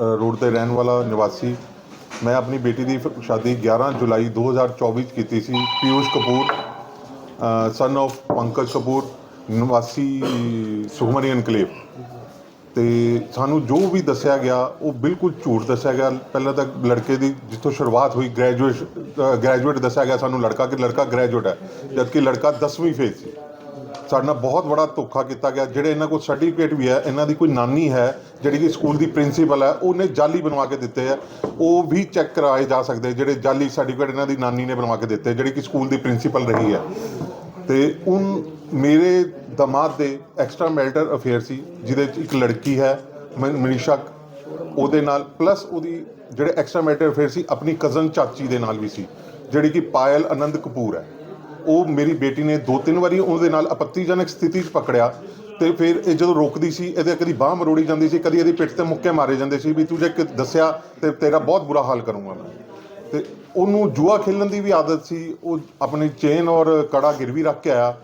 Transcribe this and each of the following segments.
Road ਤੇ ਰਹਿਣ ਵਾਲਾ ਨਿਵਾਸੀ ਮੈਂ ਆਪਣੀ ਬੇਟੀ ਦੀ ਸ਼ਾਦੀ 11 ਜੁਲਾਈ 2024 ਕੀਤੀ ਸੀ ਪਿਊਸ਼ ਕਪੂਰ ਸਨ ਆਫ ਪੰਕਜ ਕਪੂਰ ਨਿਵਾਸੀ ਸੁਖਮਨੀ ਇਨਕਲੇਵ ਤੇ ਸਾਨੂੰ ਜੋ ਵੀ ਦੱਸਿਆ ਗਿਆ ਉਹ ਬਿਲਕੁਲ ਝੂਠ ਦੱਸਿਆ ਗਿਆ ਪਹਿਲਾਂ ਤਾਂ ਲੜਕੇ ਦੀ ਜਿੱਥੋਂ ਸ਼ੁਰੂਆਤ ਹੋਈ ਗ੍ਰੈਜੂਏਟ ਗ੍ਰੈਜੂਏਟ ਦੱਸਿਆ ਗਿਆ ਸਾਨੂੰ ਲੜਕਾ ਕਿ ਲੜਕਾ ਗ੍ਰੈਜੂਏਟ ਹੈ ਜਦਕਿ ਲੜਕਾ 10ਵੀਂ ਫੇਜ਼ ਸੀ ਸਾਡੇ ਨਾਲ ਬਹੁਤ ਬੜਾ ਧੋਖਾ ਕੀਤਾ ਗਿਆ ਜਿਹੜੇ ਇਹਨਾਂ ਕੋਲ ਸਰਟੀਫਿਕੇਟ ਵੀ ਹੈ ਇਹਨਾਂ ਦੀ ਕੋਈ ਨਾਨੀ ਹੈ ਜਿਹੜੀ ਕਿ ਸਕੂਲ ਦੀ ਪ੍ਰਿੰਸੀਪਲ ਹੈ ਉਹਨੇ ਜਾਲੀ ਬਣਵਾ ਕੇ ਦਿੱਤੇ ਆ ਉਹ ਵੀ ਚੈੱਕ ਕਰਾਏ ਜਾ ਸਕਦੇ ਜਿਹੜੇ ਜਾਲੀ ਸਰਟੀਫਿਕੇਟ ਇਹਨਾਂ ਦੀ ਨਾਨੀ ਨੇ ਬਣਵਾ ਕੇ ਦਿੱਤੇ ਜਿਹੜੀ ਕਿ ਸਕੂਲ ਦੀ ਪ੍ਰਿੰਸੀਪਲ ਰਹੀ ਹੈ ਤੇ ਉਹ ਮੇਰੇ ਦਮਾਦ ਦੇ ਐਕਸਟਰਾ ਮੈਰਿਟਲ ਅਫੇਅਰ ਸੀ ਜਿਹਦੇ ਵਿੱਚ ਇੱਕ ਲੜਕੀ ਹੈ ਮਨੀਸ਼ਾ ਉਹਦੇ ਨਾਲ ਪਲੱਸ ਉਹਦੀ ਜਿਹੜੇ ਐਕਸਟਰਾ ਮੈਰਿਟਲ ਅਫੇਅਰ ਸੀ ਆਪਣੀ ਕਜ਼ਨ ਚਾਚੀ ਦੇ ਨਾਲ ਵੀ ਸੀ ਜਿਹੜੀ ਕਿ ਪਾਇਲ ਆਨੰਦ ਕਪੂਰ ਹੈ ਉਹ ਮੇਰੀ ਬੇਟੀ ਨੇ ਦੋ ਤਿੰਨ ਵਾਰੀ ਉਹਦੇ ਨਾਲ ਅਪੱਤੀਜਨਕ ਸਥਿਤੀ 'ਚ ਪਕੜਿਆ ਤੇ ਫਿਰ ਇਹ ਜਦੋਂ ਰੋਕਦੀ ਸੀ ਇਹਦੇ ਕਦੀ ਬਾਹ ਮਰੋੜੀ ਜਾਂਦੀ ਸੀ ਕਦੀ ਇਹਦੀ ਪਿੱਠ ਤੇ ਮੁੱਕੇ ਮਾਰੇ ਜਾਂਦੇ ਸੀ ਵੀ ਤੂੰ ਜੇ ਦੱਸਿਆ ਤੇ ਤੇਰਾ ਬਹੁਤ ਬੁਰਾ ਹਾਲ ਕਰੂੰਗਾ ਮੈਂ ਤੇ ਉਹਨੂੰ ਜੂਆ ਖੇਲਣ ਦੀ ਵੀ ਆਦਤ ਸੀ ਉਹ ਆਪਣੀ ਚੇਨ ਔਰ ਕੜਾ ਗਿਰਵੀ ਰੱਖ ਕੇ ਆਇਆ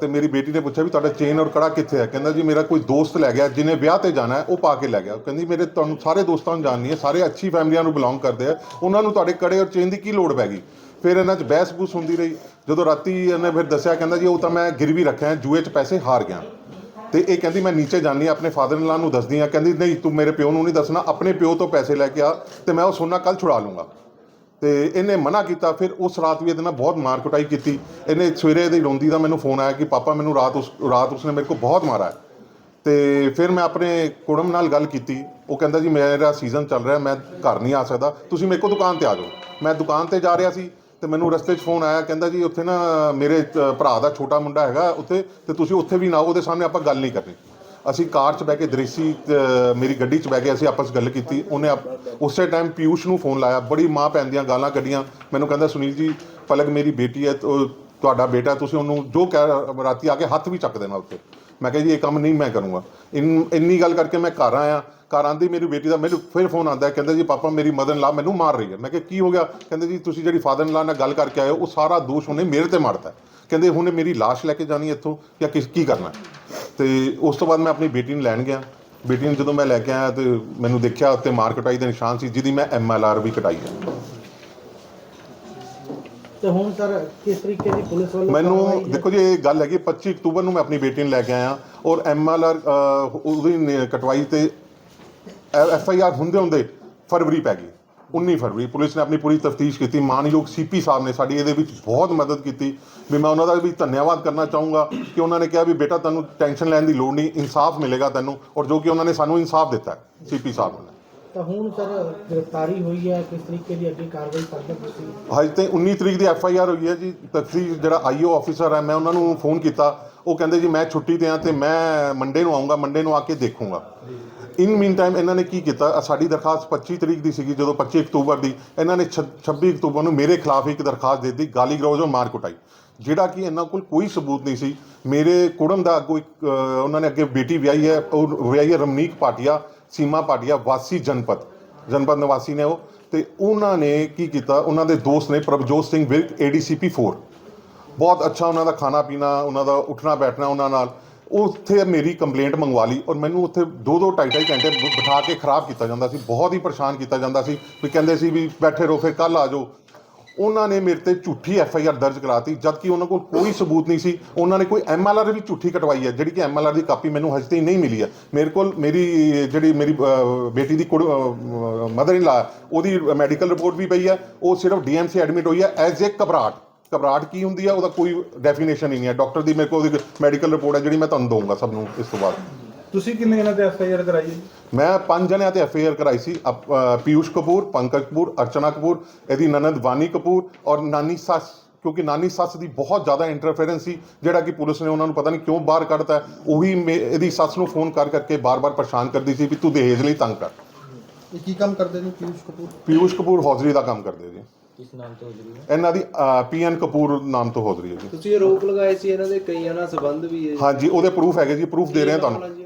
ਤੇ ਮੇਰੀ ਬੇਟੀ ਨੇ ਪੁੱਛਿਆ ਵੀ ਤੁਹਾਡਾ ਚੇਨ ਔਰ ਕੜਾ ਕਿੱਥੇ ਹੈ ਕਹਿੰਦਾ ਜੀ ਮੇਰਾ ਕੋਈ ਦੋਸਤ ਲੈ ਗਿਆ ਜਿਹਨੇ ਵਿਆਹ ਤੇ ਜਾਣਾ ਹੈ ਉਹ ਪਾ ਕੇ ਲੈ ਗਿਆ ਕਹਿੰਦੀ ਮੇਰੇ ਤੁਹਾਨੂੰ ਸਾਰੇ ਦੋਸਤਾਂ ਨੂੰ ਜਾਣਨੀ ਹੈ ਸਾਰੇ ਅੱਛੀ ਫੈਮਲੀਆਂ ਨੂੰ ਬਿਲੋਂਗ ਕਰਦੇ ਆ ਉਹਨਾਂ ਨੂੰ ਤੁਹਾਡੇ ਕੜੇ ਔਰ ਚੇਨ ਦੀ ਕੀ ਲੋੜ ਪੈ ਗਈ ਫਿਰ ਇਹਨਾਂ 'ਚ ਬਹਿਸ ਬੂਸ ਹੁੰਦੀ ਰਹੀ ਜਦੋਂ ਰਾਤੀ ਇਹਨੇ ਫਿਰ ਦੱਸਿਆ ਕਹਿੰਦਾ ਜੀ ਉਹ ਤਾਂ ਮੈਂ ਗਿਰਵੀ ਰੱਖਿਆ ਜੂਏ 'ਚ ਪੈਸੇ ਹਾਰ ਗਿਆ ਤੇ ਇਹ ਕਹਿੰਦੀ ਮੈਂ ਨੀਚੇ ਜਾਣੀ ਆਪਣੇ ਫਾਦਰ ਇਨ ਲਾ ਨੂੰ ਦੱਸਦੀ ਆ ਕਹਿੰਦੀ ਨਹੀਂ ਤੂੰ ਮੇਰੇ ਪਿਓ ਨੂੰ ਨਹੀਂ ਦੱਸਣਾ ਆਪਣੇ ਪਿਓ ਤੋਂ ਪੈਸੇ ਲੈ ਕੇ ਆ ਤੇ ਮੈਂ ਉਹ ਸੋਨਾ ਕੱਲ ਛੁੜਾ ਲੂੰਗਾ ਤੇ ਇਹਨੇ ਮਨਾ ਕੀਤਾ ਫਿਰ ਉਸ ਰਾਤ ਵੀ ਇਹਦੇ ਨਾਲ ਬਹੁਤ ਮਾਰ ਕੁਟਾਈ ਕੀਤੀ ਇਹਨੇ ਸਵੇਰੇ ਦੀ ਰੋਂਦੀ ਦਾ ਮੈਨੂੰ ਫੋਨ ਆਇਆ ਕਿ ਪਾਪਾ ਮੈਨੂੰ ਰਾਤ ਉਸ ਰਾਤ ਉਸਨੇ ਮੇਰੇ ਕੋ ਬਹੁਤ ਮਾਰਾ ਤੇ ਫਿਰ ਮੈਂ ਆਪਣੇ ਕੁੜਮ ਨਾਲ ਗੱਲ ਕੀਤੀ ਉਹ ਕਹਿੰਦਾ ਜੀ ਮੇਰਾ ਸੀਜ਼ਨ ਚੱਲ ਰਿਹਾ ਮੈਂ ਘਰ ਨਹੀਂ ਆ ਸਕਦਾ ਤੁਸੀਂ ਮੇਰੇ ਕੋ ਦੁਕਾਨ ਤੇ ਆ ਜਾਓ ਮੈਂ ਦੁਕਾਨ ਤੇ ਜਾ ਰਿਹਾ ਸੀ ਤੇ ਮੈਨੂੰ ਰਸਤੇ 'ਚ ਫੋਨ ਆਇਆ ਕਹਿੰਦਾ ਜੀ ਉੱਥੇ ਨਾ ਮੇਰੇ ਭਰਾ ਦਾ ਛੋਟਾ ਮੁੰਡਾ ਹੈਗਾ ਉੱਥੇ ਤੇ ਤੁਸੀਂ ਉੱਥੇ ਵੀ ਨਾ ਉਹਦੇ ਸਾਹਮਣੇ ਆਪਾਂ ਗੱਲ ਨਹੀਂ ਕਰਨੀ ਅਸੀਂ ਕਾਰ 'ਚ ਬਹਿ ਕੇ ਦ੍ਰਿਸ਼ੀ ਮੇਰੀ ਗੱਡੀ 'ਚ ਬਹਿ ਕੇ ਅਸੀਂ ਆਪਸ ਗੱਲ ਕੀਤੀ ਉਹਨੇ ਉਸੇ ਟਾਈਮ ਪਿਊਸ਼ ਨੂੰ ਫੋਨ ਲਾਇਆ ਬੜੀ ਮਾਂ ਪੈਂਦੀਆਂ ਗਾਲਾਂ ਕੱਢੀਆਂ ਮੈਨੂੰ ਕਹਿੰਦਾ ਸੁਨੀਲ ਜੀ ਫਲਕ ਮੇਰੀ ਬੇਟੀ ਹੈ ਤੁਹਾਡਾ ਬੇਟਾ ਤੁਸੀਂ ਉਹਨੂੰ ਜੋ ਕਹਿ ਰਾਤੀ ਆ ਕੇ ਹੱਥ ਵੀ ਚੱਕ ਦੇਣਾ ਉੱਥੇ ਮੈਂ ਕਿਹਾ ਜੀ ਇਹ ਕੰਮ ਨਹੀਂ ਮੈਂ ਕਰੂੰਗਾ ਇੰਨੀ ਗੱਲ ਕਰਕੇ ਮੈਂ ਘਰ ਆਇਆ ਘਰ ਆਂਦੀ ਮੇਰੀ ਬੇਟੀ ਦਾ ਮੈਨੂੰ ਫਿਰ ਫੋਨ ਆਂਦਾ ਕਹਿੰਦਾ ਜੀ ਪਾਪਾ ਮੇਰੀ ਮਦਰ ਲਾ ਮੈਨੂੰ ਮਾਰ ਰਹੀ ਹੈ ਮੈਂ ਕਿਹਾ ਕੀ ਹੋ ਗਿਆ ਕਹਿੰਦੇ ਜੀ ਤੁਸੀਂ ਜਿਹੜੀ ਫਾਦਰ ਲਾ ਨਾਲ ਗੱਲ ਕਰਕੇ ਆਏ ਉਹ ਸਾਰਾ ਦੋਸ਼ ਉਹਨੇ ਮੇਰੇ ਤੇ ਮਾਰਤਾ ਕਹਿੰਦੇ ਹੁਣ ਮੇਰੀ ਲਾਸ਼ ਲੈ ਕੇ ਜਾਣੀ ਇੱਥੋਂ ਜਾਂ ਕਿਸ ਕੀ ਕਰਨਾ ਤੇ ਉਸ ਤੋਂ ਬਾਅਦ ਮੈਂ ਆਪਣੀ ਬੇਟੀ ਨੂੰ ਲੈਣ ਗਿਆ ਬੇਟੀ ਨੂੰ ਜਦੋਂ ਮੈਂ ਲੈ ਕੇ ਆਇਆ ਤੇ ਮੈਨੂੰ ਦੇਖਿਆ ਉੱਤੇ ਮਾਰ ਕਟਾਈ ਦੇ ਨਿਸ਼ਾਨ ਸੀ ਜਿਹਦੀ ਮੈਂ ਐਮਐਲਆਰ ਵੀ ਕਟਾਈ ਹੈ ਤੇ ਹੁਣ ਸਰ ਕਿਸ ਤਰੀਕੇ ਦੀ ਪੁਲਿਸ ਵੱਲੋਂ ਮੈਨੂੰ ਦੇਖੋ ਜੀ ਇਹ ਗੱਲ ਹੈਗੀ 25 ਅਕਤੂਬਰ ਨੂੰ ਮੈਂ ਆਪਣੀ ਬੇਟੀ ਨੂੰ ਲੈ ਕੇ ਆਇਆ ਔਰ ਐਮਐਲਆਰ ਉਹਦੀ ਕਟਵਾਈ ਤੇ ਐਫਆਈਆਰ ਹੁੰਦੇ ਹੁੰਦੇ ਫਰਵਰੀ ਪੈ ਗਈ 19 ਫਰਵਰੀ ਪੁਲਿਸ ਨੇ ਆਪਣੀ ਪੂਰੀ ਤਫਤੀਸ਼ ਕੀਤੀ ਮਾਨਯੋਗ ਸੀਪੀ ਸਾਹਿਬ ਨੇ ਸਾਡੀ ਇਹਦੇ ਵਿੱਚ ਬਹੁਤ ਮਦਦ ਕੀਤੀ ਵੀ ਮੈਂ ਉਹਨਾਂ ਦਾ ਵੀ ਧੰਨਵਾਦ ਕਰਨਾ ਚਾਹੂੰਗਾ ਕਿ ਉਹਨਾਂ ਨੇ ਕਿਹਾ ਵੀ ਬੇਟਾ ਤੈਨੂੰ ਟੈਨਸ਼ਨ ਲੈਣ ਦੀ ਲੋੜ ਨਹੀਂ ਇਨਸਾਫ ਮਿਲੇਗਾ ਤੈਨੂੰ ਔਰ ਜੋ ਕਿ ਉਹਨਾਂ ਨੇ ਸਾਨੂੰ ਇਨਸਾਫ ਦਿੱਤਾ ਸੀਪੀ ਸਾਹਿਬ ਨੇ ਤਾਂ ਹੁਣ ਸਰ ਗ੍ਰਿਫਤਾਰੀ ਹੋਈ ਹੈ ਕਿਸ ਤਰੀਕੇ ਦੀ ਅੱਗੇ ਕਾਰਵਾਈ ਕਰਦੇ ਤੁਸੀਂ ਅੱਜ ਤਾਈਂ 19 ਤਰੀਕ ਦੀ ਐਫ ਆਈ ਆਰ ਹੋਈ ਹੈ ਜੀ ਤਫਸੀਲ ਜਿਹੜਾ ਆਈਓ ਆਫੀਸਰ ਹੈ ਮੈਂ ਉਹਨਾਂ ਨੂੰ ਫੋਨ ਕੀਤਾ ਉਹ ਕਹਿੰਦੇ ਜੀ ਮੈਂ ਛੁੱਟੀ ਤੇ ਆ ਤੇ ਮੈਂ ਮੰਡੇ ਨੂੰ ਆਉਂਗਾ ਮੰਡੇ ਨੂੰ ਆ ਕੇ ਦੇਖੂੰਗਾ ਇਨ ਮੀਨ ਟਾਈਮ ਇਹਨਾਂ ਨੇ ਕੀ ਕੀਤਾ ਸਾਡੀ ਦਰਖਾਸਤ 25 ਤਰੀਕ ਦੀ ਸੀਗੀ ਜਦੋਂ 25 ਅਕਤੂਬਰ ਦੀ ਇਹਨਾਂ ਨੇ 26 ਅਕਤੂਬਰ ਨੂੰ ਮੇਰੇ ਖਿਲਾਫ ਇੱਕ ਦਰਖਾਸਤ ਦੇ ਦਿੱਤੀ ਗਾਲੀ ਗਰੋਜ਼ ਔਰ ਮਾਰ ਕੁਟਾਈ ਜਿਹੜਾ ਕਿ ਇਹਨਾਂ ਕੋਲ ਕੋਈ ਸਬੂਤ ਨਹੀਂ ਸੀ ਮੇਰੇ ਕੁੜਮ ਦਾ ਕੋਈ ਇੱਕ ਉਹਨਾਂ ਨੇ ਅੱਗੇ ਬੇਟੀ ਵਿਆਹੀ ਹੈ ਉਹ ਵਿਆਹੀ ਹੈ ਰਮਨੀਕ ਪਾਟਿਆ ਸੀਮਾ ਪਾਟਿਆ ਵਾਸੀ ਜਨਪਦ ਜਨਪਦ ਨਿਵਾਸੀ ਨੇ ਉਹ ਤੇ ਉਹਨਾਂ ਨੇ ਕੀ ਕੀਤਾ ਉਹਨਾਂ ਦੇ ਦੋਸਤ ਨੇ ਪ੍ਰਭਜੋਤ ਸਿੰਘ ਵਿਰਕ ਏਡੀਸੀਪੀ 4 ਬਹੁਤ ਅੱਛਾ ਉਹਨਾਂ ਦਾ ਖਾਣਾ ਪੀਣਾ ਉਹਨਾਂ ਦਾ ਉੱਠਣਾ ਬੈਠਣਾ ਉਹਨਾਂ ਨਾਲ ਉੱਥੇ ਮੇਰੀ ਕੰਪਲੇਂਟ ਮੰਗਵਾ ਲਈ ਔਰ ਮੈਨੂੰ ਉੱਥੇ ਦੋ ਦੋ ਟਾਈ ਟਾਈ ਘੰਟੇ ਬਿਠਾ ਕੇ ਖਰਾਬ ਕੀਤਾ ਜਾਂਦਾ ਸੀ ਬਹੁਤ ਹੀ ਪਰੇਸ਼ਾਨ ਕੀਤਾ ਜਾਂਦਾ ਸੀ ਵੀ ਕਹਿੰਦੇ ਸੀ ਵੀ ਬੈਠੇ ਰੋ ਫਿਰ ਕੱਲ ਆ ਜਾਓ ਉਹਨਾਂ ਨੇ ਮੇਰੇ ਤੇ ਝੂਠੀ ਐਫ ਆਈ ਆਰ ਦਰਜ ਕਰਾਤੀ ਜਦ ਕਿ ਉਹਨਾਂ ਕੋਲ ਕੋਈ ਸਬੂਤ ਨਹੀਂ ਸੀ ਉਹਨਾਂ ਨੇ ਕੋਈ ਐਮ ਐਲ ਆਰ ਵੀ ਝੂਠੀ ਕਟਵਾਈ ਹੈ ਜਿਹੜੀ ਕਿ ਐਮ ਐਲ ਆਰ ਦੀ ਕਾਪੀ ਮੈਨੂੰ ਹਜੇ ਤੱਕ ਨਹੀਂ ਮਿਲੀ ਹੈ ਮੇਰੇ ਕੋਲ ਮੇਰੀ ਜਿਹੜੀ ਮੇਰੀ ਬੇਟੀ ਦੀ ਮਦਰ ਇਨ ਲਾ ਉਹਦੀ ਮੈਡੀਕਲ ਰਿਪੋਰਟ ਵੀ ਪਈ ਹੈ ਉਹ ਸਿਰਫ ਡੀ ਐਮ ਸੀ ਐਡਮਿਟ ਹੋਈ ਹੈ ਐਜ਼ ਅ ਕਬਰਾਟ ਕਬਰਾਟ ਕੀ ਹੁੰਦੀ ਹੈ ਉਹਦਾ ਕੋਈ ਡੈਫੀਨੇਸ਼ਨ ਨਹੀਂ ਹੈ ਡਾਕਟਰ ਦੀ ਮੇਰੇ ਕੋਲ ਮੈਡੀਕਲ ਰਿਪੋਰਟ ਹੈ ਜਿਹੜੀ ਮੈਂ ਤੁਹਾਨੂੰ ਦਊਂਗਾ ਸਭ ਨੂੰ ਇਸ ਤੋਂ ਬਾਅਦ ਤੁਸੀਂ ਕਿੰਨੇ ਜਣਾਂ ਤੇ ਐਫਆਈਆਰ ਕਰਾਈ ਹੈ ਮੈਂ ਪੰਜ ਜਣਿਆਂ ਤੇ ਐਫਆਈਆਰ ਕਰਾਈ ਸੀ ਪੀਯੂਸ਼ ਪਿਊਸ਼ ਕਪੂਰ ਪੰਕਜ ਕਪੂਰ ਅਰਚਨਾ ਕਪੂਰ ਇਹਦੀ ਨਨਦ ਵਾਨੀ ਕਪੂਰ ਔਰ ਨਾਨੀ ਸੱਸ ਕਿਉਂਕਿ ਨਾਨੀ ਸੱਸ ਦੀ ਬਹੁਤ ਜ਼ਿਆਦਾ ਇੰਟਰਫੇਰੈਂਸ ਸੀ ਜਿਹੜਾ ਕਿ ਪੁਲਿਸ ਨੇ ਉਹਨਾਂ ਨੂੰ ਪਤਾ ਨਹੀਂ ਕਿਉਂ ਬਾਹਰ ਕੱਢਤਾ ਉਹੀ ਇਹਦੀ ਸੱਸ ਨੂੰ ਫੋਨ ਕਰ ਕਰਕੇ ਬਾਰ-ਬਾਰ ਪਰੇਸ਼ਾਨ ਕਰਦੀ ਸੀ ਵੀ ਤੂੰ ਦਹੇਜ ਲਈ ਤੰਗ ਕਰ ਇਹ ਕੀ ਕੰਮ ਕਰਦੇ ਨੇ ਪੀਯੂਸ਼ ਕਪੂਰ ਪਿਊਸ਼ ਕਪੂਰ ਹੌਜ਼ਰੀ ਦਾ ਕੰਮ ਕਰਦੇ ਜੀ ਕਿਸ ਨਾਮ ਤੋਂ ਹੈ ਇਹਨਾਂ ਦੀ ਪੀਐਨ ਕਪੂਰ ਨਾਮ ਤੋਂ ਹੌਜ਼ਰੀ ਹੈ ਜੀ ਤੁਸੀਂ ਰੋਕ ਲਗਾਏ ਸੀ ਇਹਨਾਂ ਦੇ ਕਈਆਂ ਨਾਲ ਸੰਬੰਧ ਵੀ ਹੈ ਹਾਂਜੀ ਉਹਦੇ ਪ੍ਰੂਫ ਹੈਗੇ ਜੀ ਪ੍ਰੂਫ ਦੇ ਰਹੇ ਹਾਂ ਤੁਹਾਨੂੰ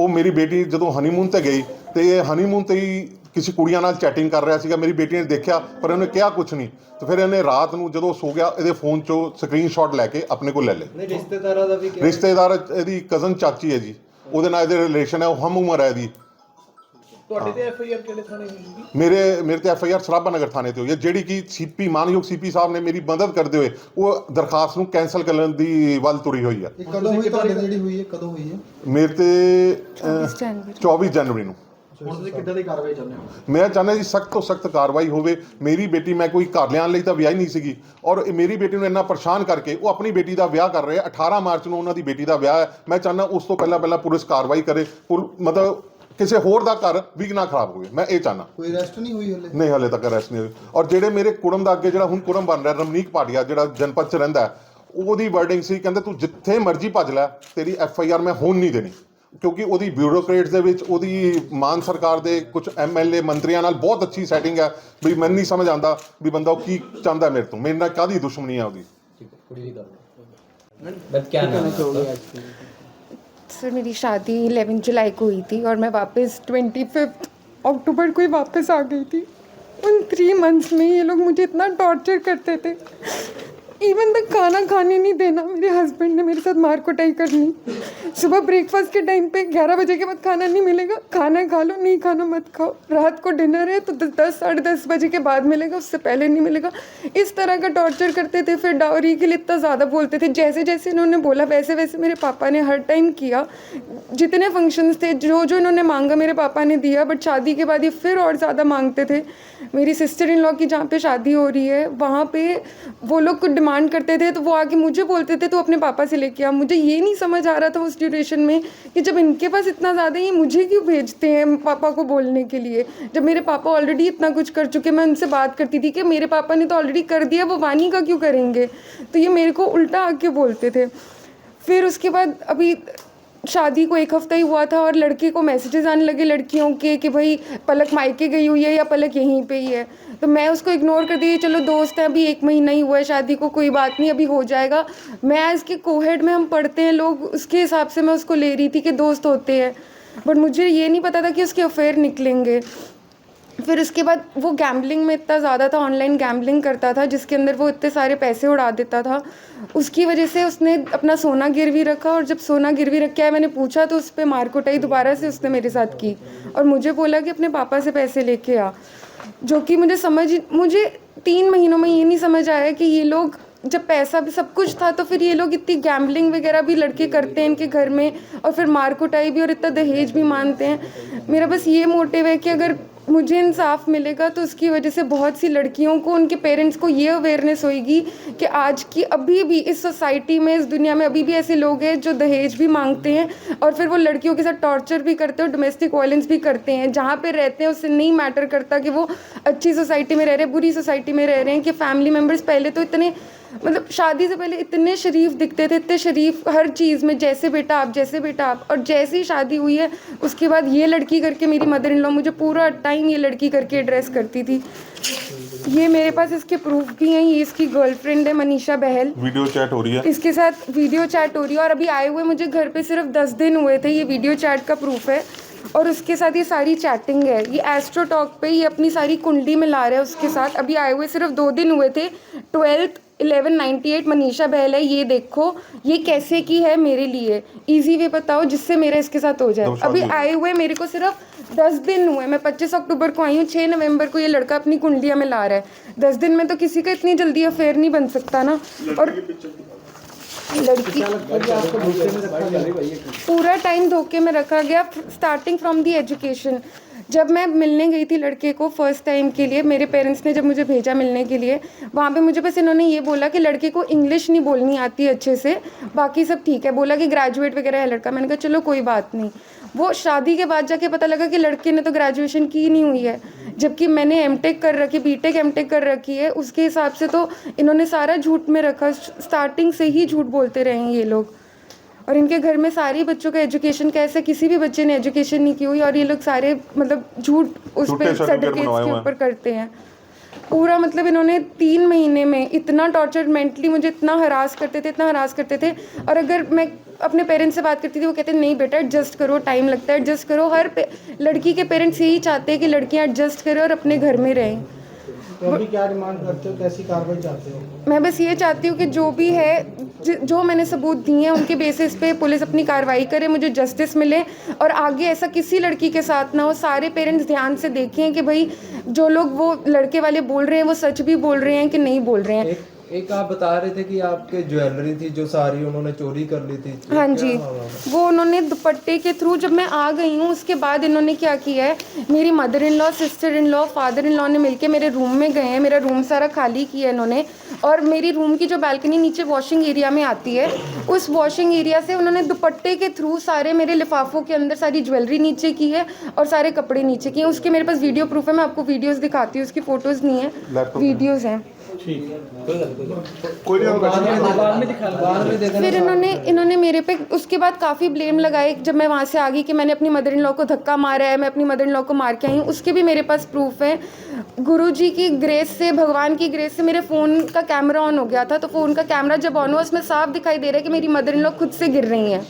ਉਹ ਮੇਰੀ ਬੇਟੀ ਜਦੋਂ ਹਨੀਮੂਨ ਤੇ ਗਈ ਤੇ ਇਹ ਹਨੀਮੂਨ ਤੇ ਹੀ ਕਿਸੇ ਕੁੜੀਆਂ ਨਾਲ ਚੈਟਿੰਗ ਕਰ ਰਿਹਾ ਸੀਗਾ ਮੇਰੀ ਬੇਟੀ ਨੇ ਦੇਖਿਆ ਪਰ ਉਹਨੇ ਕਿਹਾ ਕੁਝ ਨਹੀਂ ਤੇ ਫਿਰ ਇਹਨੇ ਰਾਤ ਨੂੰ ਜਦੋਂ ਸੋ ਗਿਆ ਇਹਦੇ ਫੋਨ 'ਚੋਂ ਸਕਰੀਨਸ਼ਾਟ ਲੈ ਕੇ ਆਪਣੇ ਕੋਲ ਲੈ ਲਏ ਨਹੀਂ ਰਿਸ਼ਤੇਦਾਰਾਂ ਦਾ ਵੀ ਕਿਹਾ ਰਿਸ਼ਤੇਦਾਰ ਇਹਦੀ ਕਜ਼ਨ ਚਾਚੀ ਹੈ ਜੀ ਉਹਦੇ ਨਾਲ ਇਹਦੇ ਰਿਲੇਸ਼ਨ ਹੈ ਉਹ ਹਮ ਉਮਰ ਹੈ ਇਹਦੀ ਤੁਹਾਡੇ ਤੇ ਐਫ ਆਈ ਆਰ ਕਿਹੜੇ ਥਾਣੇ ਹੋਈ ਸੀ ਮੇਰੇ ਮੇਰੇ ਤੇ F I R Sarabha Nagar ਥਾਣੇ ਤੇ ਹੋਈ ਹੈ ਜਿਹੜੀ ਕਿ ਸੀਪੀ ਮਾਨਯੋਗ ਸੀਪੀ ਸਾਹਿਬ ਨੇ ਮੇਰੀ ਮਦਦ ਕਰਦੇ ਹੋਏ ਉਹ ਦਰਖਾਸਤ ਨੂੰ ਕੈਨਸਲ ਕਰਨ ਦੀ ਵੱਲ ਤੁਰੀ ਹੋਈ ਹੈ ਕਦੋਂ ਹੋਈ ਤੁਹਾਡੇ ਤੇ ਜਿਹੜੀ ਹੋਈ ਹੈ ਕਦੋਂ ਹੋਈ ਹੈ ਮੇਰੇ ਤੇ ਜਨਵਰੀ 24 ਜਨਵਰੀ ਨੂੰ ਹੁਣ ਤੁਸੀਂ ਕਿੱਦਾਂ ਦੀ ਕਾਰਵਾਈ ਚਾਹੁੰਦੇ ਹੋ ਮੈਂ ਚਾਹੁੰਦਾ ਜੀ ਸਖਤ ਤੋਂ ਸਖਤ ਕਾਰਵਾਈ ਹੋਵੇ ਮੇਰੀ ਬੇਟੀ ਮੈਂ ਕੋਈ ਘਰ ਲਿਆਣ ਲਈ ਤਾਂ ਵਿਆਹ ਨਹੀਂ ਸੀਗੀ ਔਰ ਮੇਰੀ ਬੇਟੀ ਨੂੰ ਇੰਨਾ ਪਰੇਸ਼ਾਨ ਕਰਕੇ ਉਹ ਆਪਣੀ ਬੇਟੀ ਦਾ ਵਿਆਹ ਕਰ ਰਹੇ 18 ਮਾਰਚ ਨੂੰ ਉਹਨਾਂ ਦੀ ਬੇਟੀ ਦਾ ਵਿਆਹ ਹੈ ਮੈਂ ਚਾਹੁੰਦਾ ਉਸ ਤੋਂ ਪਹਿਲਾਂ ਪਹਿਲਾਂ ਪੁਲਿਸ ਕਾਰਵਾਈ ਕਰੇ ਮਤਲਬ ਕਿਸੇ ਹੋਰ ਦਾ ਘਰ ਵੀ ਨਾ ਖਰਾਬ ਹੋਵੇ ਮੈਂ ਇਹ ਚਾਹਨਾ ਕੋਈ ਰੈਸਟ ਨਹੀਂ ਹੋਈ ਹਲੇ ਨਹੀਂ ਹਲੇ ਤੱਕ ਰੈਸਟ ਨਹੀਂ ਹੋਈ ਔਰ ਜਿਹੜੇ ਮੇਰੇ ਕੁੜਮ ਦਾ ਅੱਗੇ ਜਿਹੜਾ ਹੁਣ ਕੁੜਮ ਬਣ ਰਿਹਾ ਰਮਨੀਕ ਪਾਟਿਆ ਜਿਹੜਾ ਜਨਪਦ ਚ ਰਹਿੰਦਾ ਉਹਦੀ ਵਰਡਿੰਗ ਸੀ ਕਹਿੰਦੇ ਤੂੰ ਜਿੱਥੇ ਮਰਜ਼ੀ ਭੱਜ ਲੈ ਤੇਰੀ ਐਫ ਆਈ ਆਰ ਮੈਂ ਹੋਣ ਨਹੀਂ ਦੇਣੀ ਕਿਉਂਕਿ ਉਹਦੀ ਬਿਊਰੋਕਰੇਟਸ ਦੇ ਵਿੱਚ ਉਹਦੀ ਮਾਨ ਸਰਕਾਰ ਦੇ ਕੁਝ ਐਮ ਐਲ ਏ ਮੰਤਰੀਆਂ ਨਾਲ ਬਹੁਤ ਅੱਛੀ ਸੈਟਿੰਗ ਹੈ ਵੀ ਮੈਨੂੰ ਨਹੀਂ ਸਮਝ ਆਉਂਦਾ ਵੀ ਬੰਦਾ ਉਹ ਕੀ ਚਾਹੁੰਦਾ ਮੇਰੇ ਤੋਂ ਮੇਰੇ ਨਾਲ ਕਾਦੀ ਦੁਸ਼ਮਣੀ ਹੈ ਉਹਦੀ ਠੀਕ है पूरी ही कर मैं क्या नाम है आपका? फिर मेरी शादी इलेवन जुलाई को हुई थी और मैं वापस ट्वेंटी फिफ्थ अक्टूबर को ही वापस आ गई थी उन थ्री मंथ्स में ये लोग मुझे इतना टॉर्चर करते थे इवन तक खाना खाने नहीं देना मेरे हस्बैंड ने मेरे साथ मार कुटाई करनी सुबह ब्रेकफास्ट के टाइम पे ग्यारह बजे के बाद खाना नहीं मिलेगा खाना खा लो नहीं खाना मत खाओ रात को डिनर है तो दस साढ़े दस बजे के बाद मिलेगा उससे पहले नहीं मिलेगा इस तरह का टॉर्चर करते थे फिर डावरी के लिए इतना ज़्यादा बोलते थे जैसे जैसे इन्होंने बोला वैसे वैसे मेरे पापा ने हर टाइम किया जितने फंक्शंस थे जो जो इन्होंने मांगा मेरे पापा ने दिया बट शादी के बाद ये फिर और ज़्यादा मांगते थे मेरी सिस्टर इन लॉ की जहाँ पे शादी हो रही है वहाँ पे वो लोग को डिमांड करते थे तो वो आके मुझे बोलते थे तो अपने पापा से लेके आ मुझे ये नहीं समझ आ रहा था उस ड्यूरेशन में कि जब इनके पास इतना ज़्यादा ये मुझे क्यों भेजते हैं पापा को बोलने के लिए जब मेरे पापा ऑलरेडी इतना कुछ कर चुके मैं उनसे बात करती थी कि मेरे पापा ने तो ऑलरेडी कर दिया वो वानी का क्यों करेंगे तो ये मेरे को उल्टा आके बोलते थे फिर उसके बाद अभी शादी को एक हफ्ता ही हुआ था और लड़के को मैसेजेस आने लगे लड़कियों के कि भाई पलक मायके गई हुई है या पलक यहीं पे ही है तो मैं उसको इग्नोर कर दी चलो दोस्त हैं अभी एक महीना ही हुआ है शादी को कोई बात नहीं अभी हो जाएगा मैं इसके के कोहेड में हम पढ़ते हैं लोग उसके हिसाब से मैं उसको ले रही थी कि दोस्त होते हैं बट मुझे ये नहीं पता था कि उसके अफेयर निकलेंगे फिर उसके बाद वो गैम्बलिंग में इतना ज़्यादा था ऑनलाइन गैम्बलिंग करता था जिसके अंदर वो इतने सारे पैसे उड़ा देता था उसकी वजह से उसने अपना सोना गिरवी रखा और जब सोना गिरवी रख के आया मैंने पूछा तो उस पर मारकुटाई दोबारा से उसने मेरे साथ की और मुझे बोला कि अपने पापा से पैसे लेके आ जो कि मुझे समझ मुझे तीन महीनों में ये नहीं समझ आया कि ये लोग जब पैसा भी सब कुछ था तो फिर ये लोग इतनी गैम्बलिंग वगैरह भी लड़के करते हैं इनके घर में और फिर मार कुटाई भी और इतना दहेज भी मानते हैं मेरा बस ये मोटिव है कि अगर मुझे इंसाफ मिलेगा तो उसकी वजह से बहुत सी लड़कियों को उनके पेरेंट्स को ये अवेयरनेस होगी कि आज की अभी भी इस सोसाइटी में इस दुनिया में अभी भी ऐसे लोग हैं जो दहेज भी मांगते हैं और फिर वो लड़कियों के साथ टॉर्चर भी करते हैं और डोमेस्टिक वायलेंस भी करते हैं जहाँ पर रहते हैं उससे नहीं मैटर करता कि वो अच्छी सोसाइटी में रह रहे बुरी सोसाइटी में रह रहे हैं कि फैमिली मेम्बर्स पहले तो इतने मतलब शादी से पहले इतने शरीफ दिखते थे इतने शरीफ हर चीज़ में जैसे बेटा आप जैसे बेटा आप और जैसे ही शादी हुई है उसके बाद ये लड़की करके मेरी मदर इन लॉ मुझे पूरा टाइम ये लड़की करके एड्रेस करती थी ये मेरे पास इसके प्रूफ भी हैं ये इसकी गर्लफ्रेंड है मनीषा बहल वीडियो चैट हो रही है इसके साथ वीडियो चैट हो रही है और अभी आए हुए मुझे घर पे सिर्फ दस दिन हुए थे ये वीडियो चैट का प्रूफ है और उसके साथ ये सारी चैटिंग है ये एस्ट्रोटॉक पे ये अपनी सारी कुंडली मिला रहा है उसके साथ अभी आए हुए सिर्फ दो दिन हुए थे ट्वेल्थ 1198 मनीषा बहल है ये देखो ये कैसे की है मेरे लिए इजी वे बताओ जिससे मेरा इसके साथ हो जाए अभी आए हुए मेरे को सिर्फ दस दिन हुए मैं पच्चीस अक्टूबर को आई हूँ छः नवंबर को ये लड़का अपनी कुंडलिया में ला रहा है दस दिन में तो किसी का इतनी जल्दी अफेयर नहीं बन सकता ना और लड़की पूरा टाइम धोखे में रखा गया स्टार्टिंग फ्रॉम दी एजुकेशन जब मैं मिलने गई थी लड़के को फर्स्ट टाइम के लिए मेरे पेरेंट्स ने जब मुझे भेजा मिलने के लिए वहाँ पे मुझे बस इन्होंने ये बोला कि लड़के को इंग्लिश नहीं बोलनी आती अच्छे से बाकी सब ठीक है बोला कि ग्रेजुएट वगैरह है लड़का मैंने कहा चलो कोई बात नहीं वो शादी के बाद जाके पता लगा कि लड़के ने तो ग्रेजुएशन की नहीं हुई है जबकि मैंने एम कर रखी बी टेक कर रखी है उसके हिसाब से तो इन्होंने सारा झूठ में रखा स्टार्टिंग से ही झूठ बोलते रहे हैं ये लोग और इनके घर में सारे बच्चों का एजुकेशन कैसे किसी भी बच्चे ने एजुकेशन नहीं की हुई और ये लोग सारे मतलब झूठ उस पर सर्टिफिकेट्स के ऊपर करते हैं पूरा मतलब इन्होंने तीन महीने में इतना टॉर्चर मेंटली मुझे इतना हरास करते थे इतना हरास करते थे और अगर मैं अपने पेरेंट्स से बात करती थी वो कहते नहीं बेटा एडजस्ट करो टाइम लगता है एडजस्ट करो हर लड़की के पेरेंट्स यही चाहते हैं कि लड़कियाँ एडजस्ट करें और अपने घर में रहें मैं बस ये चाहती हूँ कि जो भी है जो मैंने सबूत दिए हैं उनके बेसिस पे पुलिस अपनी कार्रवाई करे मुझे जस्टिस मिले और आगे ऐसा किसी लड़की के साथ ना हो सारे पेरेंट्स ध्यान से देखें कि भाई जो लोग वो लड़के वाले बोल रहे हैं वो सच भी बोल रहे हैं कि नहीं बोल रहे हैं एक आप बता रहे थे कि आपके ज्वेलरी थी जो सारी उन्होंने चोरी कर ली थी हाँ जी वो उन्होंने दुपट्टे के थ्रू जब मैं आ गई हूँ उसके बाद इन्होंने क्या किया है मेरी mother in law sister in law father in law ने मिलके मेरे रूम में गए हैं मेरा रूम सारा खाली किया इन्होंने और मेरी रूम की जो बैल्कनी नीचे वॉशिंग एरिया में आती है उस वॉशिंग एरिया से उन्होंने दुपट्टे के थ्रू सारे मेरे लिफाफों के अंदर सारी ज्वेलरी नीचे की है और सारे कपड़े नीचे किए उसके मेरे पास वीडियो प्रूफ है मैं आपको वीडियोज़ दिखाती हूँ उसकी फ़ोटोज़ नहीं है वीडियोज़ हैं फिर इन्होंने इन्होंने मेरे पे उसके बाद काफ़ी ब्लेम लगाए जब मैं वहाँ से आ गई कि मैंने अपनी मदर इन लॉ को धक्का मारा है मैं अपनी मदर इन लॉ को मार के आई हूँ उसके भी मेरे पास प्रूफ है गुरु जी की ग्रेस से भगवान की ग्रेस से मेरे फ़ोन का कैमरा ऑन हो गया था तो फ़ोन का कैमरा जब ऑन हुआ उसमें साफ दिखाई दे रहा है कि मेरी मदर इन लॉ खुद से गिर रही हैं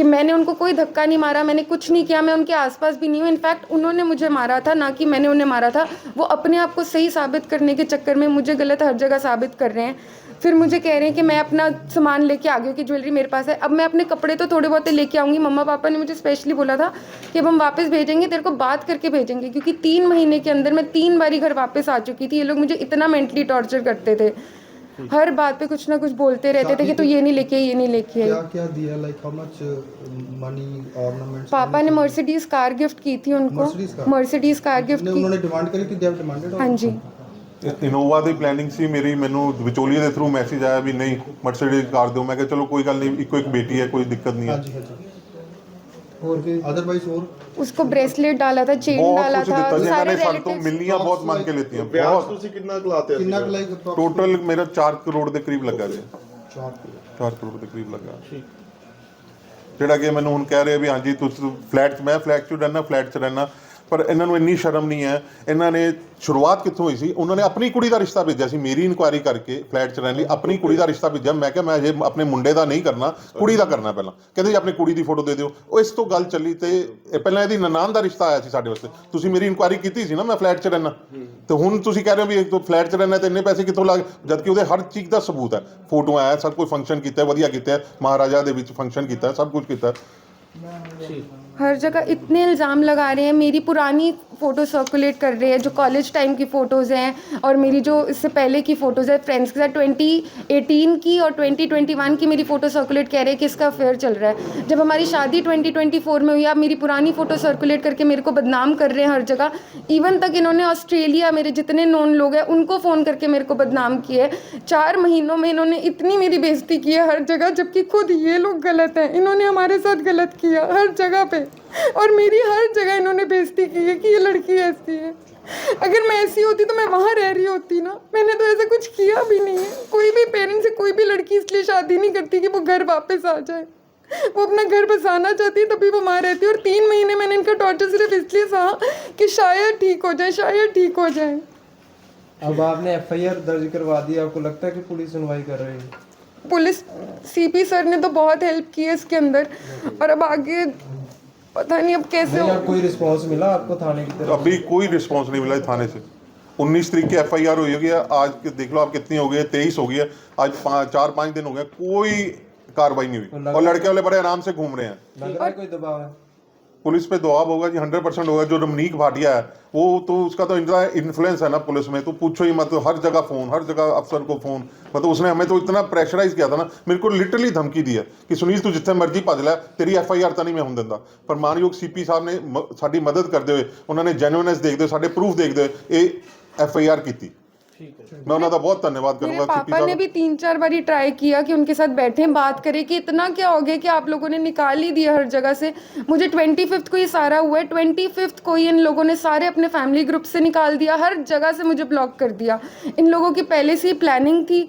कि मैंने उनको कोई धक्का नहीं मारा मैंने कुछ नहीं किया मैं उनके आसपास भी नहीं हूँ इनफैक्ट उन्होंने मुझे मारा था ना कि मैंने उन्हें मारा था वो अपने आप को सही साबित करने के चक्कर में मुझे गलत हर जगह साबित कर रहे हैं फिर मुझे कह रहे हैं कि मैं अपना सामान लेके आ गई कि ज्वेलरी मेरे पास है अब मैं अपने कपड़े तो थोड़े बहुत लेके आऊँगी मम्मा पापा ने मुझे स्पेशली बोला था कि अब हम वापस भेजेंगे तेरे को बात करके भेजेंगे क्योंकि तीन महीने के अंदर मैं तीन बारी घर वापस आ चुकी थी ये लोग मुझे इतना मेंटली टॉर्चर करते थे हर बात पे कुछ ना कुछ बोलते रहते थे कि तू ये नहीं लेके ये नहीं लेके क्या आई क्या दिया like how much money ornaments पापा ने मर्सिडीज कार गिफ्ट की थी Mercedes car? उनको मर्सिडीज कार गिफ्ट ਉਹਨਾਂ की ਨੇ ਡਿਮਾਂਡ ਕਰੀ ਕਿ ਦੇ ਹੈਵ ਡਿਮਾਂਡਡ हाँ जी ਇਨੋਵਾ ਦੀ ਪਲੈਨਿੰਗ ਸੀ ਮੇਰੀ ਮੈਨੂੰ ਵਿਚੋਲੀਏ ਦੇ ਥਰੂ ਮੈਸੇਜ ਆਇਆ ਵੀ ਨਹੀਂ ਮਰਸੀਡੀਜ਼ ਕਾਰ ਦਿਓ ਮੈਂ ਕਿਹਾ ਚਲੋ ਕੋਈ ਗੱਲ ਨਹੀਂ ਇੱਕੋ ਇੱਕ ਬੇਟੀ ਹੈ ਕੋਈ ਦਿੱਕਤ ਨਹੀਂ ਹੈ ਹਾਂਜੀ ਹਾਂਜੀ ਹੋਰ ਕੀ अदरवाइज ਹੋਰ ਉਸਕੋ ਬ੍ਰੇਸਲੇਟ डाला था ਚੇਨ बहुत डाला ਸਾਰੇ था देता ਮਿਲਨੀਆਂ ਬਹੁਤ ਮੰਗ ਕੇ ਲੈਤੀਆਂ ਵਿਆਜ ਬਹੁਤ ਤੁਸੀਂ ਕਿੰਨਾ ਕਲਾਤੇ ਸੀ कितना लाइक ਟੋਟਲ ਮੇਰਾ 4 ਕਰੋੜ ਦੇ ਕਰੀਬ ਲੱਗਾ ਜੀ ਕਰੋੜ 4 ਕਰੋੜ ਦੇ ਕਰੀਬ ਲੱਗਾ ਜਿਹੜਾ ਕਿ ਮੈਨੂੰ ਹੁਣ ਕਹਿ ਰਹੇ ਵੀ ਹਾਂਜੀ ਤੁਸੀਂ ਫਲੈਟ 'ਚ ਮੈਂ ਫਲੈਟ 'ਚ ਰਹਿਣਾ ਫਲੈਟ 'ਚ ਰਹਿਣਾ ਪਰ ਇਹਨਾਂ ਨੂੰ ਇੰਨੀ ਸ਼ਰਮ ਨਹੀਂ ਹੈ ਇਹਨਾਂ ਨੇ ਸ਼ੁਰੂਆਤ ਕਿੱਥੋਂ ਹੋਈ ਸੀ ਉਹਨਾਂ ਨੇ ਆਪਣੀ ਕੁੜੀ ਦਾ ਰਿਸ਼ਤਾ ਭੇਜਿਆ ਸੀ ਮੇਰੀ ਇਨਕੁਆਇਰੀ ਕਰਕੇ ਫਲੈਟ 'ਚ ਰਹਿਣ ਲਈ ਆਪਣੀ ਕੁੜੀ ਦਾ ਰਿਸ਼ਤਾ ਭੇਜਿਆ ਮੈਂ ਕਿਹਾ ਮੈਂ ਜੇ ਆਪਣੇ ਮੁੰਡੇ ਦਾ ਨਹੀਂ ਕਰਨਾ ਕੁੜੀ ਦਾ ਕਰਨਾ ਪਹਿਲਾਂ ਕਹਿੰਦੇ ਜੀ ਆਪਣੀ ਕੁੜੀ ਦੀ ਫੋਟੋ ਦੇ ਦਿਓ ਉਹ ਇਸ ਤੋਂ ਗੱਲ ਚੱਲੀ ਤੇ ਇਹ ਪਹਿਲਾਂ ਇਹਦੀ ਨਨਾਨ ਦਾ ਰਿਸ਼ਤਾ ਆਇਆ ਸੀ ਸਾਡੇ ਵਾਸਤੇ ਤੁਸੀਂ ਮੇਰੀ ਇਨਕੁਆਇਰੀ ਕੀਤੀ ਸੀ ਨਾ ਮੈਂ ਫਲੈਟ 'ਚ ਰਹਿਣਾ ਤੇ ਹੁਣ ਤੁਸੀਂ ਕਹਿ ਰਹੇ ਹੋ ਵੀ ਇੱਕ ਤੋਂ ਫਲੈਟ 'ਚ ਰਹਿਣਾ ਤੇ ਇੰਨੇ ਪੈਸੇ ਕਿੱਥੋਂ ਲੱਗ ਜਦਕਿ ਉਹਦੇ ਹਰ ਚੀਜ਼ ਦਾ ਸਬੂਤ ਹੈ ਫੋਟੋ ਆਇਆ ਸਭ ਕੋਈ ਫੰਕਸ਼ਨ ਕੀਤਾ ਵਧੀਆ ਕੀਤਾ ਮਹਾਰਾਜਾ ਦੇ ਵਿੱਚ ਫੰਕਸ਼ਨ ਕੀਤਾ ਸਭ ਕੁਝ ਕੀਤਾ ਠੀਕ हर जगह इतने इल्ज़ाम लगा रहे हैं मेरी पुरानी फ़ोटो सर्कुलेट कर रहे हैं जो कॉलेज टाइम की फ़ोटोज़ हैं और मेरी जो इससे पहले की फ़ोटोज़ है फ्रेंड्स के साथ ट्वेंटी एटीन की और ट्वेंटी ट्वेंटी वन की मेरी फ़ोटो सर्कुलेट कह रहे हैं कि इसका अफेयर चल रहा है जब हमारी शादी ट्वेंटी ट्वेंटी फोर में हुई आप मेरी पुरानी फ़ोटो सर्कुलेट करके मेरे को बदनाम कर रहे हैं हर जगह इवन तक इन्होंने ऑस्ट्रेलिया मेरे जितने नॉन लोग हैं उनको फ़ोन करके मेरे को बदनाम किए चार महीनों में इन्होंने इतनी मेरी बेइज्जती की है हर जगह जबकि खुद ये लोग गलत हैं इन्होंने हमारे साथ गलत किया हर जगह पर और मेरी हर जगह इन्होंने बेइज्जती की है कि ये लड़की ऐसी है अगर मैं ऐसी होती तो मैं वहाँ रह रही होती ना मैंने तो ऐसा कुछ किया भी नहीं है कोई भी पेरेंट्स से कोई भी लड़की इसलिए शादी नहीं करती कि वो घर वापस आ जाए वो अपना घर बसाना चाहती है तभी वो वहाँ रहती है और तीन महीने मैंने इनका टॉर्चर सिर्फ इसलिए सहा कि शायद ठीक हो जाए शायद ठीक हो जाए अब आपने एफआईआर दर्ज करवा दी आपको लगता है कि पुलिस सुनवाई कर रही है पुलिस सीपी सर ने तो बहुत हेल्प की है इसके अंदर और अब आगे पता नहीं अब कैसे नहीं, हो कोई रिस्पांस मिला आपको थाने की तरफ अभी कोई रिस्पांस नहीं मिला थाने से 19 तरीक की एफ आई आर हुई होगी आज देख लो आप कितनी हो गई है तेईस हो गई है आज पा, चार पांच दिन हो गए कोई कार्रवाई नहीं हुई तो और लड़के वाले बड़े आराम से घूम रहे हैं कोई दबाव है पुलिस पे दबाव होगा जी हंड्रेड परसेंट होगा जो रमनीक भाटिया है वो तो उसका तो इतना इन्फ्लुएंस है ना पुलिस में तो पूछो ही मत हर जगह फ़ोन हर जगह अफसर को फ़ोन मतलब उसने हमें तो इतना प्रेशराइज किया था ना मेरे को लिटरली धमकी दी है कि ਸੁਨੀਲ ਤੂੰ ਜਿੱਥੇ ਮਰਜ਼ੀ ਭੱਜ ਲੈ ਤੇਰੀ ਐਫ ਆਈ ਆਰ ਤਾਂ ਨਹੀਂ ਮੈਂ ਹੁਣ ਦਿੰਦਾ ਪਰ ਮਾਨਯੋਗ ਸੀਪੀ ਸਾਹਿਬ ਨੇ ਸਾਡੀ ਮਦਦ ਕਰਦੇ ਹੋਏ हुए ਨੇ ਜੈਨੂਇਨੈਸ देखते हुए ਸਾਡੇ ਪ੍ਰੂਫ ਦੇਖਦੇ ਹੋਏ ਇਹ ਐਫ ਆਈ ਆਰ ਕੀਤੀ मैं उनका तो बहुत धन्यवाद करूंगा पापा ने भी तीन चार बारी ट्राई किया कि उनके साथ बैठे बात करें कि इतना क्या हो गया कि आप लोगों ने निकाल ही दिया हर जगह से मुझे ट्वेंटी फिफ्थ को ये सारा हुआ है ट्वेंटी फिफ्थ को ही इन लोगों ने सारे अपने फैमिली ग्रुप से निकाल दिया हर जगह से मुझे ब्लॉक कर दिया इन लोगों की पहले से ही प्लानिंग थी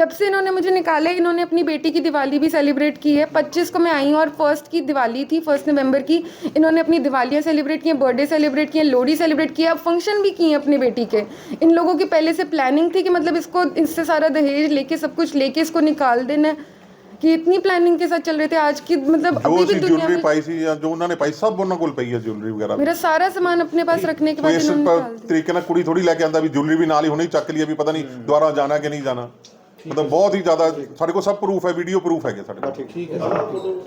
जब से इन्होंने मुझे निकाला इन्होंने अपनी बेटी की दिवाली भी सेलिब्रेट की है पच्चीस को मैं आई हूँ और फर्स्ट की दिवाली थी फर्स्ट नवंबर की इन्होंने अपनी दिवालियाँ सेलिब्रेट की बर्थडे सेलिब्रेट किए लोहड़ी सेलिब्रेट किया फंक्शन भी किए अपनी बेटी के इन लोगों की पहले से प्लानिंग थी कि मतलब इसको इससे सारा दहेज लेके सब कुछ लेके इसको निकाल देना कि इतनी प्लानिंग के साथ चल रहे थे आज की मतलब ज्वेलरी वगैरह मेरा सारा अपने तो के तो चक लिए पता नहीं हम्म। दोबारा जाना मतलब बहुत ही ज्यादा सब प्रूफ है